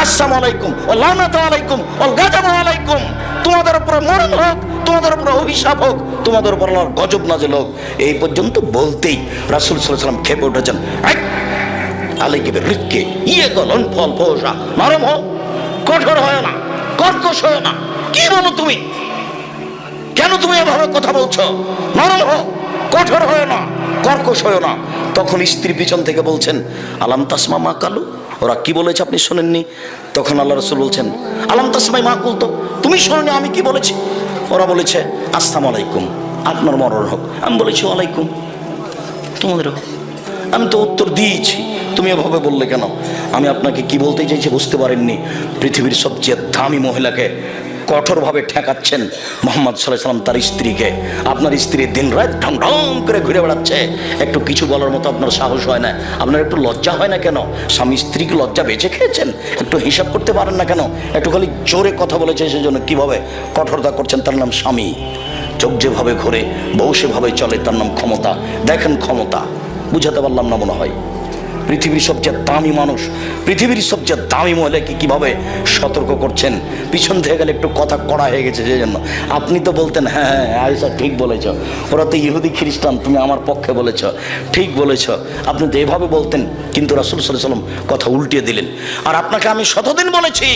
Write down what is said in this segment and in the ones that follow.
আসসালামু আলাইকুম ও লানাত আলাইকুম ও আলাইকুম। তোমাদের মরণ হোক তোমাদের অভিশাপ হোক তোমাদের উপর আল্লাহর গজব হোক। এই পর্যন্ত বলতেই খেপে উঠেছেন। "এই, আলাইকে রিক্কে ইয়ে গলন ফল নরম হোক কঠোর হয় না কর্কশ হয় না। কি বলো তুমি? কেন তুমি এভাবে কথা বলছো? নরম হো কঠোর হয় না কর্কশ হয় না। তখন স্ত্রী পিছন থেকে বলছেন আলাম তাসমা মা কালু? ওরা কি বলেছে আপনি শোনেননি? তখন আল্লাহ রসুল বলছেন, আলাম তাসমাই মা কুলতো? তুমি শোনেনি, আমি কি বলেছি? ওরা বলেছে, আসসালাম আলাইকুম, আপনার মরণ হোক। আমি বলেছি আলাইকুম তোমাদের। আমি তো উত্তর দিয়েছি, তুমি এভাবে বললে কেন? আমি আপনাকে কি বলতে চাইছি বুঝতে পারেননি? পৃথিবীর সবচেয়ে দামি মহিলাকে কঠোরভাবে ঠেকাচ্ছেন মোহাম্মদ সাল্লাহ সাল্লাম তার স্ত্রীকে। আপনার স্ত্রী দিন রাত ঢং ঢং করে ঘুরে বেড়াচ্ছে। একটু কিছু বলার মতো আপনার সাহস হয় না। আপনার একটু লজ্জা হয় না কেন? স্বামী স্ত্রীকে লজ্জা বেঁচে খেয়েছেন? একটু হিসাব করতে পারেন না কেন? একটু খালি জোরে কথা বলেছে সেজন্য কীভাবে কঠোরতা করছেন? তার নাম স্বামী। চোখ যেভাবে ঘোরে, বউ সেভাবে চলে, তার নাম ক্ষমতা। দেখেন ক্ষমতা। বুঝাতে পারলাম না মনে হয়। পৃথিবীর সবচেয়ে দামি মানুষ, পৃথিবীর সবচেয়ে দামি মহিলাকে কীভাবে সতর্ক করছেন? পিছন থেকে গেলে একটু কথা কড়া হয়ে গেছে সেই জন্য আপনি তো বলতেন হ্যাঁ হ্যাঁ আয়সা ঠিক বলেছ। ওরা তো ইহুদি খ্রিস্টান, তুমি আমার পক্ষে বলেছ। ঠিক বলেছ। আপনি তো এভাবে বলতেন, কিন্তু রাসুল সাল্লাহ সাল্লাম কথা উল্টিয়ে দিলেন। আর আপনাকে আমি শতদিন বলেছি,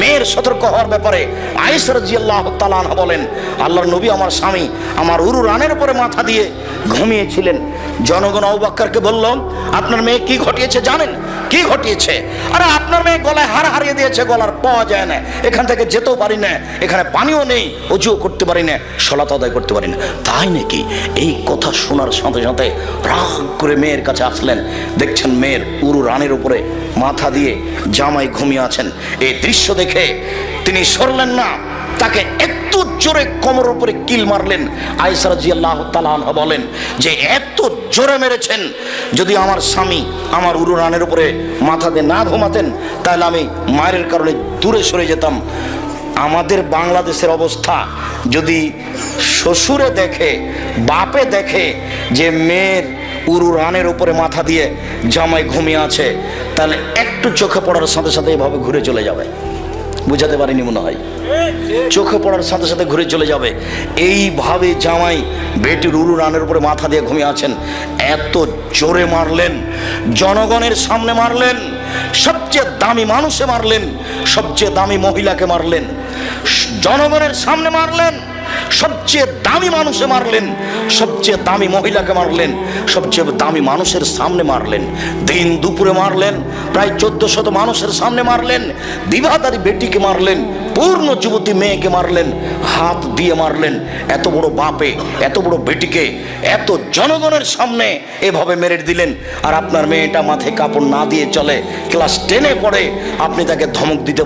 মেয়ের সতর্ক হওয়ার ব্যাপারে আয়েসা রাজিয়াল্লাহ তালান বলেন, আল্লাহর নবী আমার স্বামী আমার উরু রানের উপরে মাথা দিয়ে ঘুমিয়েছিলেন। জনগণ অবাক্কারকে বলল, আপনার মেয়ে কি ঘটিয়েছে জানেন? কি ঘটিয়েছে? আরে আপনার মেয়ে গলায় হার হারিয়ে দিয়েছে, গলার পাওয়া যায় না। এখান থেকে যেতেও পারি না। এখানে পানিও নেই, অজুও করতে পারি না সলাত আদায় করতে পারি না। তাই নাকি এই কথা শোনার সাথে সাথে রাগ করে মেয়ের কাছে আসলেন? দেখছেন মেয়ের উরু রানের উপরে মাথা দিয়ে জামাই ঘুমিয়ে আছেন। এই দৃশ্য দেখে তিনি সরলেন না, তাকে এত জোরে কোমর উপরে কিল মারলেন। আয়সার জি আল্লাহ বলেন যে, এত জোরে মেরেছেন, যদি আমার স্বামী আমার উরু রানের উপরে মাথা দিয়ে না ঘুমাতেন, তাহলে আমি মায়ের কারণে দূরে সরে যেতাম। আমাদের বাংলাদেশের অবস্থা যদি শ্বশুরে দেখে, বাপে দেখে যে মেয়ের উরু রানের উপরে মাথা দিয়ে জামাই ঘুমিয়ে আছে, তাহলে একটু চোখে পড়ার সাথে সাথে এভাবে ঘুরে চলে যাবে। বুঝাতে পারিনি মনে হয়। চোখে পড়ার সাথে সাথে ঘুরে চলে যাবে। এইভাবে জামাই বেটির উরু রানের উপরে মাথা দিয়ে ঘুমিয়ে আছেন। এত জোরে মারলেন, জনগণের সামনে মারলেন, সবচেয়ে দামি মানুষে মারলেন, সবচেয়ে দামি মহিলাকে মারলেন, জনগণের সামনে মারলেন। সবচেয়ে দামি মানুষে মারলেন, সবচেয়ে দামি মহিলাকে মারলেন, সবচেয়ে দামি মানুষের সামনে মারলেন। দিন দুপুরে মারলেন, প্রায় চোদ্দ শত মানুষের সামনে মারলেন বিবাহদারী বেটিকে মারলেন, পূর্ণ যুবতী মেয়েকে মারলেন, হাত দিয়ে মারলেন। এত বড় বাপে, এত বড় বেটিকে, এত জনগণের সামনে এভাবে মেরে দিলেন। আর আপনার মেয়েটা মাথায় কাপড় না দিয়ে চলে, ক্লাস টেনে পড়ে, আপনি তাকে ধমক দিতে